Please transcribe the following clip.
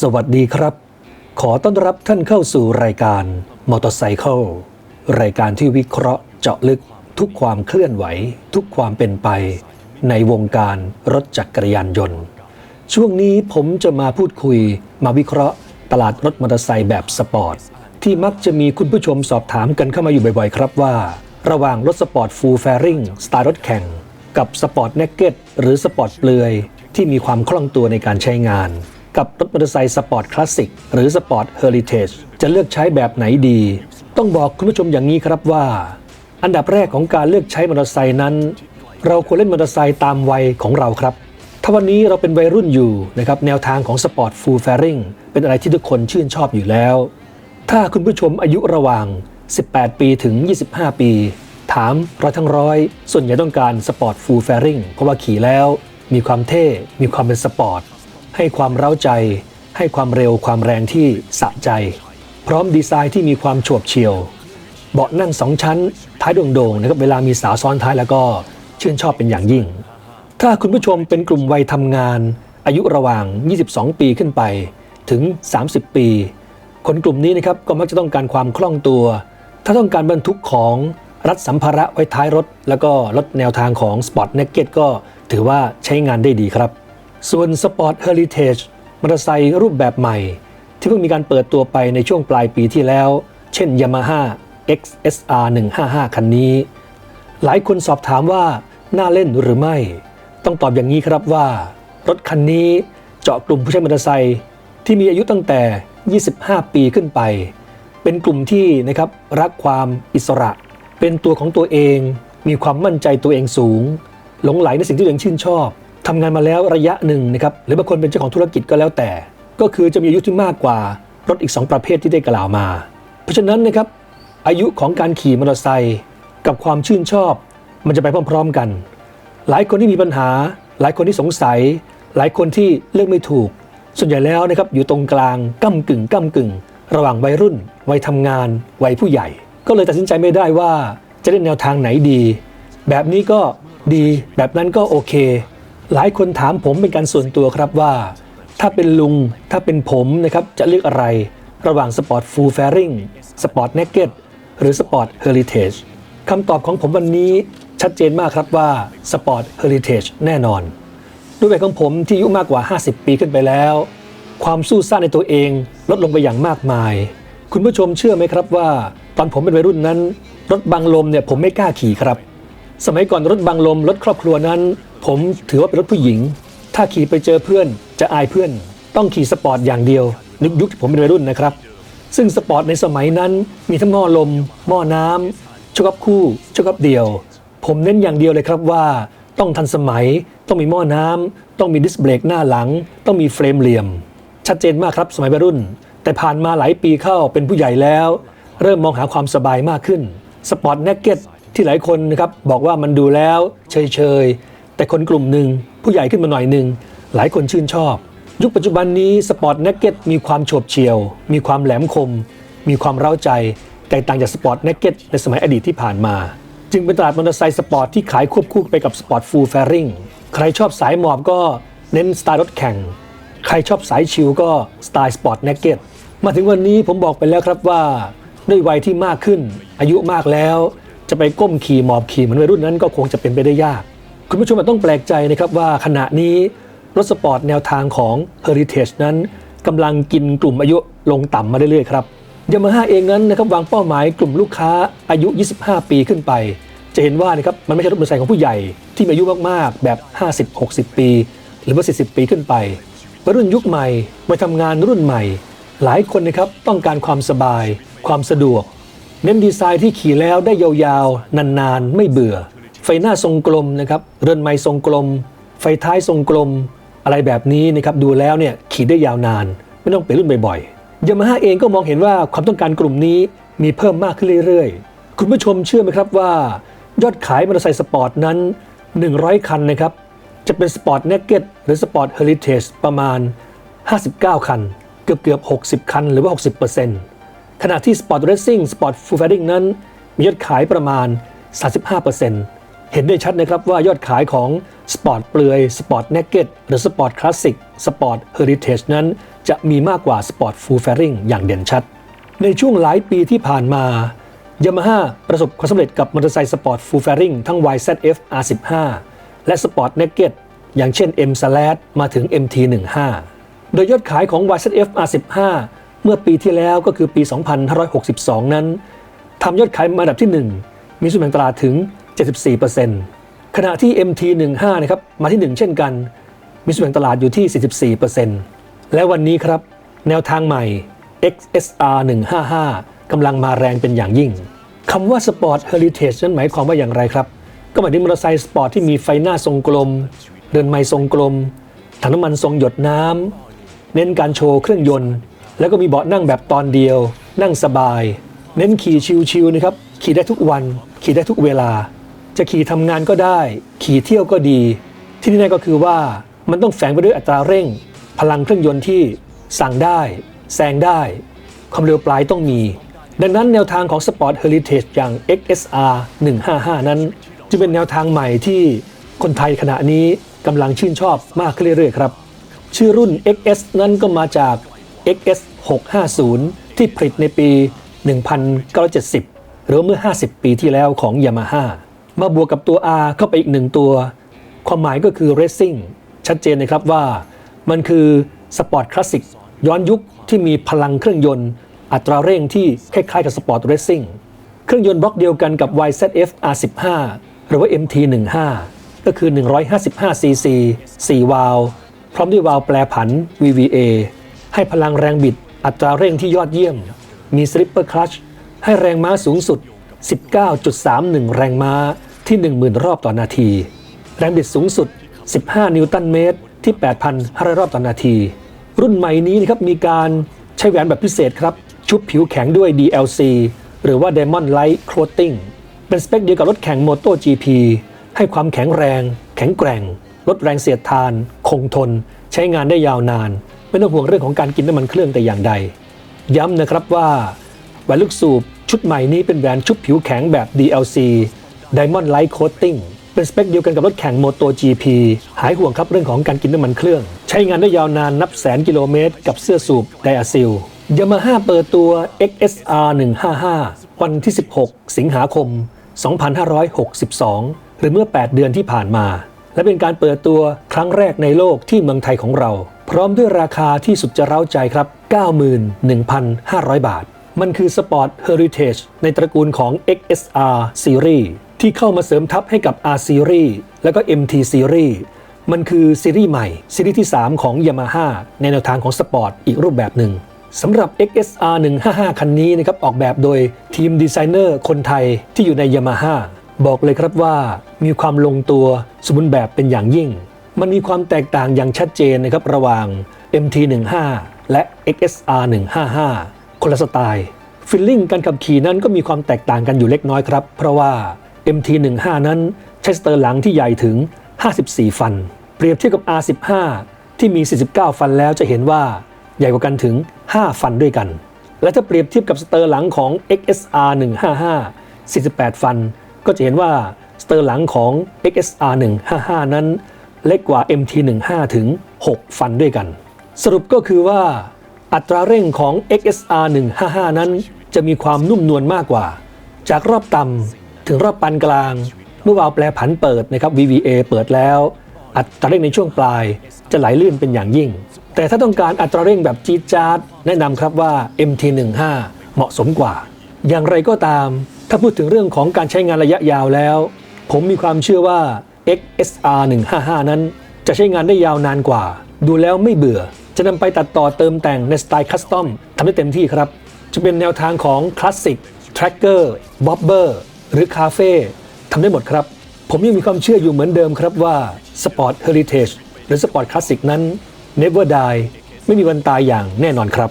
สวัสดีครับ ขอต้อนรับท่านเข้าสู่รายการมอเตอร์ไซค์รายการที่วิเคราะห์เจาะลึกทุกความเคลื่อนไหว ทุกความเป็นไป ในวงการรถจักรยานยนต์ ช่วงนี้ผมจะมาพูดคุย มาวิเคราะห์ ตลาดรถมอเตอร์ไซค์แบบสปอร์ต ที่มักจะมีคุณผู้ชมสอบถามกันเข้ามาอยู่บ่อยๆ ครับว่า ระหว่างรถสปอร์ตฟูลแฟริงสไตล์รถแข่ง กับสปอร์ตเนกเก็ตหรือสปอร์ตเปลือยที่มีความคล่องตัวในการใช้งาน กับรถมอเตอร์ไซค์สปอร์ตคลาสสิกหรือสปอร์ตเฮอริเทจจะเลือกใช้แบบไหนดี ต้องบอกคุณผู้ชมอย่างนี้ครับว่า อันดับแรกของการเลือกใช้มอเตอร์ไซค์นั้น เราควรเล่นมอเตอร์ไซค์ตามวัยของเราครับ ถ้าวันนี้เราเป็นวัยรุ่นอยู่นะครับแนวทางของสปอร์ตฟูลแฟริงเป็นอะไรที่ทุกคนชื่นชอบอยู่แล้ว ถ้าคุณผู้ชมอายุระหว่าง 18 ปีถึง 25 ปี ถามร้อยทั้งร้อย ส่วนใหญ่ต้องการสปอร์ตฟูลแฟริงเพราะว่าขี่แล้วมีความเท่ มีความเป็นสปอร์ต ให้ความเร้าใจ ให้ความเร็วความแรงที่สะใจ พร้อมดีไซน์ที่มีความโฉบเฉี่ยว เบาะนั่งสองชั้น ท้ายโด่งๆนะครับเวลามีสาวซ้อนท้ายแล้วก็ชื่นชอบเป็นอย่างยิ่ง ถ้าคุณผู้ชมเป็นกลุ่มวัยทำงาน อายุระหว่าง 22 ปีขึ้นไปถึง 30 ปี คนกลุ่มนี้นะครับก็มักจะต้องการความคล่องตัว ถ้าต้องการบรรทุกของรัดสัมภาระไว้ท้ายรถ แล้วก็ลดแนวทางของ Sport Naked ก็ถือว่าใช้งานได้ดีครับ ส่วน Sport Heritage มอเตอร์ไซค์รูปแบบใหม่ ที่เพิ่งมีการเปิดตัวไปในช่วงปลายปีที่แล้ว เช่น Yamaha XSR 155 คันนี้ หลายคนสอบถามว่าน่าเล่นหรือไม่ ต้องตอบอย่างนี้ครับว่า รถคันนี้เจาะกลุ่มผู้ใช้มอเตอร์ไซค์ที่มีอายุตั้งแต่ 25 ปีขึ้นไป เป็นกลุ่มที่นะครับรักความอิสระ เป็นตัวของตัวเอง มีความมั่นใจตัวเองสูง หลงไหลในสิ่งที่ตัวเองชื่นชอบ ทำงานมาแล้วระยะหนึ่งนะครับหรือบางคนเป็นเจ้าของธุรกิจก็แล้วแต่ ก็คือจะมีอายุที่มากกว่ารถอีก 2 ประเภทที่ได้กล่าวมา เพราะฉะนั้นนะครับอายุของการขี่มอเตอร์ไซค์กับความชื่นชอบ มันจะไปพร้อมๆกัน หลายคนที่มีปัญหา หลายคนที่สงสัย หลายคนที่เลือกไม่ถูก ส่วนใหญ่แล้วนะครับอยู่ตรงกลางก้ากึ่งก้ากึ่ง ระหว่างวัยรุ่น วัยทำงาน วัยผู้ใหญ่ ก็เลยตัดสินใจไม่ได้ว่าจะเล่นแนวทางไหนดี แบบนี้ก็ดีแบบนั้นก็โอเค หลายคนถามผมเป็นการส่วนตัวครับว่า ถ้าเป็นลุงถ้าเป็นผมนะครับจะเลือกอะไรระหว่างสปอร์ตฟูลแฟริงสปอร์ตเนกเก็ตหรือสปอร์ตเฮอริเทจคำตอบของผมวันนี้ชัดเจนมากครับว่าสปอร์ตเฮอริเทจแน่นอน ด้วยวัยของผมที่อายุมากกว่า 50 ปีขึ้นไปแล้ว ความสู้ซ่าในตัวเองลดลงไปอย่างมากมาย คุณผู้ชมเชื่อไหมครับว่า ตอนผมเป็นวัยรุ่นนั้น รถบังลมเนี่ยผมไม่กล้าขี่ครับ สมัยก่อนรถบังลมรถครอบครัวนั้น ผมถือว่าเป็นรถผู้หญิง ถ้าขี่ไปเจอเพื่อนจะอายเพื่อน ต้องขี่สปอร์ตอย่างเดียวนึกยุคที่ผมเป็นวัยรุ่นนะครับ ซึ่งสปอร์ตในสมัยนั้นมีทั้งหม้อลม หม้อน้ำชกับคู่ชกับเดียว ผมเน้นอย่างเดียวเลยครับว่า ต้องทันสมัย ต้องมีหม้อน้ำต้องมีดิสเบรกหน้าหลัง ต้องมีเฟรมเหลี่ยม ชัดเจนมากครับสมัยวัยรุ่น แต่ผ่านมาหลายปีเข้าเป็นผู้ใหญ่แล้ว เริ่มมองหาความสบายมากขึ้นสปอร์ตเนกเก็ตที่หลายคนนะครับบอกว่ามันดูแล้วเฉยๆ แต่คนกลุ่มหนึ่งผู้ใหญ่ขึ้นมาหน่อยหนึ่งหลายคนชื่นชอบ ยุคปัจจุบันนี้สปอร์ตเนกเก็ตมีความโฉบเฉี่ยว มีความแหลมคม มีความเร้าใจ แตกต่างจากสปอร์ตเนกเก็ตในสมัยอดีตที่ผ่านมา จึงเป็นตลาดมอเตอร์ไซค์สปอร์ตที่ขายควบคู่ไปกับสปอร์ตฟูลแฟริงใครชอบสายหมอบก็เน้นสไตล์รถแข่ง ใครชอบสายชิลก็สไตล์สปอร์ตเนกเก็ตมาถึงวันนี้ผมบอกไปแล้วครับว่าด้วยวัยที่มากขึ้น อายุมากแล้ว จะไปก้มขี่หมอบขี่เหมือนวัยรุ่นนั้นก็คงจะเป็นไปได้ยาก คุณผู้ชมต้องแปลกใจนะครับว่าขณะนี้รถสปอร์ตแนวทางของ Heritage นั้นกำลังกินกลุ่มอายุลงต่ำมาเรื่อยๆครับยามาฮ่าเองนั้นนะครับวางเป้าหมายกลุ่มลูกค้าอายุ 25 ปีขึ้นไป จะเห็นว่านะครับมันไม่ใช่รถมอเตอร์ไซค์ของผู้ใหญ่ที่มีอายุมากๆแบบ 50-60 ปี หรือว่า 40 ปีขึ้นไปวัยรุ่นยุคใหม่มาทำงานรุ่นใหม่ หลายคนนะครับต้องการความสบาย ความสะดวก เน้นดีไซน์ที่ขี่แล้วได้ยาวๆ นานๆ ไม่เบื่อ ไฟหน้าทรงกลมนะครับเรือนไม้ทรงกลม ไฟท้ายทรงกลม อะไรแบบนี้นะครับดูแล้วเนี่ยขี่ได้ยาวนาน ไม่ต้องเปลี่ยนรุ่นบ่อยๆยามาฮ่าเองก็มองเห็นว่าความต้องการกลุ่มนี้มีเพิ่มมากขึ้นเรื่อยๆ คุณผู้ชมเชื่อไหมครับว่า ยอดขายมอเตอร์ไซค์สปอร์ตนั้น 100 คันนะครับจะเป็นสปอร์ตเนกเก็ตหรือสปอร์ตเฮอริเทจประมาณ 59 คัน เกือบเกือบ 60 คัน หรือว่า 60%ขณะที่ Sport Racing Sport Full Fairing นั้น มียอดขายประมาณ 35% เห็นได้ชัดนะครับว่ายอดขายของ Sport เปลือย Sport Naked หรือ Sport Classic Sport Heritage นั้น จะมีมากกว่า Sport Full Fairing อย่างเด่นชัด ในช่วงหลายปีที่ผ่านมา Yamaha ประสบความสำเร็จกับมอเตอร์ไซค์สปอร์ต Full Fairing ทั้ง YZF R15 และ Sport Naked อย่างเช่น M s l a s มาถึง MT15 โดยยอดขายของ YZF R15 เมื่อปีที่แล้วก็คือปี 2562 นั้นทำยอดขายมาอันดับที่ 1 มีส่วนแบ่งตลาดถึง 74%ขณะที่ MT15 นะครับมาที่ 1 เช่นกัน มีส่วนแบ่งตลาดอยู่ที่ 44%และวันนี้ครับ แนวทางใหม่ XSR 155กำลังมาแรงเป็นอย่างยิ่งคำว่า Sport Heritage นั้นหมายความว่าอย่างไรครับ ก็หมายถึงมอเตอร์ไซค์สปอร์ตที่มีไฟหน้าทรงกลม เดินไม้ทรงกลมถังน้ำมันทรงหยดน้ำเน้นการโชว์เครื่องยนต์ แล้วก็มีเบาะนั่งแบบตอนเดียว นั่งสบาย เน้นขี่ชิวๆนะครับขี่ได้ทุกวัน ขี่ได้ทุกเวลา จะขี่ทำงานก็ได้ ขี่เที่ยวก็ดีที่นี่แน่ก็คือว่ามันต้องแฝงไปด้วยอัตราเร่ง พลังเครื่องยนต์ที่สั่งได้แซงได้ ความเร็วปลายต้องมี ดังนั้นแนวทางของ Sport Heritage อย่าง XSR 155 นั้นจึงเป็นแนวทางใหม่ที่คนไทยขณะนี้กำลังชื่นชอบมากขึ้นเรื่อยๆครับ ชื่อรุ่น XS นั้นก็มาจาก XS 650 ที่ผลิตในปี 1970 หรือเมื่อ 50 ปีที่แล้วของ Yamaha มาบวกกับตัว R เข้าไปอีกหนึ่งตัว ความหมายก็คือ Racing ชัดเจนนะครับว่ามันคือสปอร์ตคลาสสิกย้อนยุคที่มีพลังเครื่องยนต์ อัตราเร่งที่คล้ายๆกับสปอร์ตเร c ซิ่งเครื่องยนต์บล็อกเดียวกันกับ YZF R15 หรือว่า MT15 ก็คือ 155cc 4 วาล์วพร้อมด้วยวาล์วแปรผัน VVA ให้พลังแรงบิด อัตราเร่งที่ยอดเยี่ยม มีสลิปเปอร์คลัชให้แรงม้าสูงสุด 19.31 แรงม้า ที่ 10,000 รอบต่อนาที แรงบิดสูงสุด 15 นิวตันเมตร ที่ 8,500 รอบต่อนาที รุ่นใหม่นี้นะครับมีการใช้แหวนแบบพิเศษครับ ชุบผิวแข็งด้วย DLC หรือว่า Diamond Light Coating เป็นสเปคเดียวกับรถแข่ง Moto GP ให้ความแข็งแรง แข็งแกร่ง ลดแรงเสียดทาน คงทน ใช้งานได้ยาวนาน ไม่ต้องห่วงเรื่องของการกินน้ำมันเครื่องแต่อย่างใด ย้ำนะครับว่าแหวนลูกสูบชุดใหม่นี้เป็นแหวนชุบผิวแข็งแบบ DLC Diamond Light Coating เป็นสเปคเดียวกันกับรถแข่ง Moto GP หายห่วงครับเรื่องของการกินน้ำมันเครื่อง ใช้งานได้ยาวนานนับแสนกิโลเมตร กับเสื้อสูบไดอะซิลยามาฮ่าเปิดตัว XSR 155วันที่ 16 สิงหาคม 2562 หรือเมื่อ 8 เดือนที่ผ่านมา และเป็นการเปิดตัวครั้งแรกในโลกที่เมืองไทยของเรา พร้อมด้วยราคาที่สุดจะเร้าใจครับ 91,500 บาท มันคือ Sport Heritage ในตระกูลของ XSR Series ที่เข้ามาเสริมทัพให้กับ R Series แล้วก็ MT Series มันคือซีรีส์ใหม่ ซีรีส์ที่ 3 ของ Yamaha ในแนวทางของสปอร์ตอีกรูปแบบหนึ่งสำหรับ XSR 155 คันนี้นะครับออกแบบโดยทีมดีไซเนอร์คนไทยที่อยู่ใน Yamaha บอกเลยครับว่ามีความลงตัวสมบูรณ์แบบเป็นอย่างยิ่ง มันมีความแตกต่างอย่างชัดเจนนะครับระหว่าง MT15 และ XSR 155คนละสไตล์ฟิลลิ่งการขับขี่นั้นก็มีความแตกต่างกันอยู่เล็กน้อยครับ เพราะว่า MT15 นั้นใช้สเตอร์หลังที่ใหญ่ถึง 54 ฟัน เปรียบเทียบกับ R15 ที่มี 49 ฟันแล้วจะเห็นว่าใหญ่กว่ากันถึง 5 ฟันด้วยกัน และถ้าเปรียบเทียบกับสเตอร์หลังของ XSR 155 48 ฟัน ก็จะเห็นว่าสเตอร์หลังของ XSR 155 นั้น เล็กกว่า MT15 ถึง 6 ฟันด้วยกัน สรุปก็คือว่า อัตราเร่งของ XSR 155 นั้น จะมีความนุ่มนวลมากกว่า จากรอบต่ำ ถึงรอบปานกลาง เมื่อวาล์วแปรผันเปิดนะครับ VVA เปิดแล้ว อัตราเร่งในช่วงปลาย จะไหลลื่นเป็นอย่างยิ่ง แต่ถ้าต้องการอัตราเร่งแบบจี๊ดจ๊าดแนะนำครับว่า MT15 เหมาะสมกว่า อย่างไรก็ตาม ถ้าพูดถึงเรื่องของการใช้งานระยะยาวแล้ว ผมมีความเชื่อว่า XSR 155นั้น จะใช้งานได้ยาวนานกว่า ดูแล้วไม่เบื่อ จะนำไปตัดต่อเติมแต่งในสไตล์คัสตอมทำได้เต็มที่ครับ จะเป็นแนวทางของคลาสสิกทร็ หรือคาเฟ่ทำได้หมดครับ ผมยังมีความเชื่ออยู่เหมือนเดิมครับว่าสปอร์ตเฮอริเทจหรือสปอร์ตคลาสสิกนั้น Never Die ไม่มีวันตายอย่างแน่นอนครับ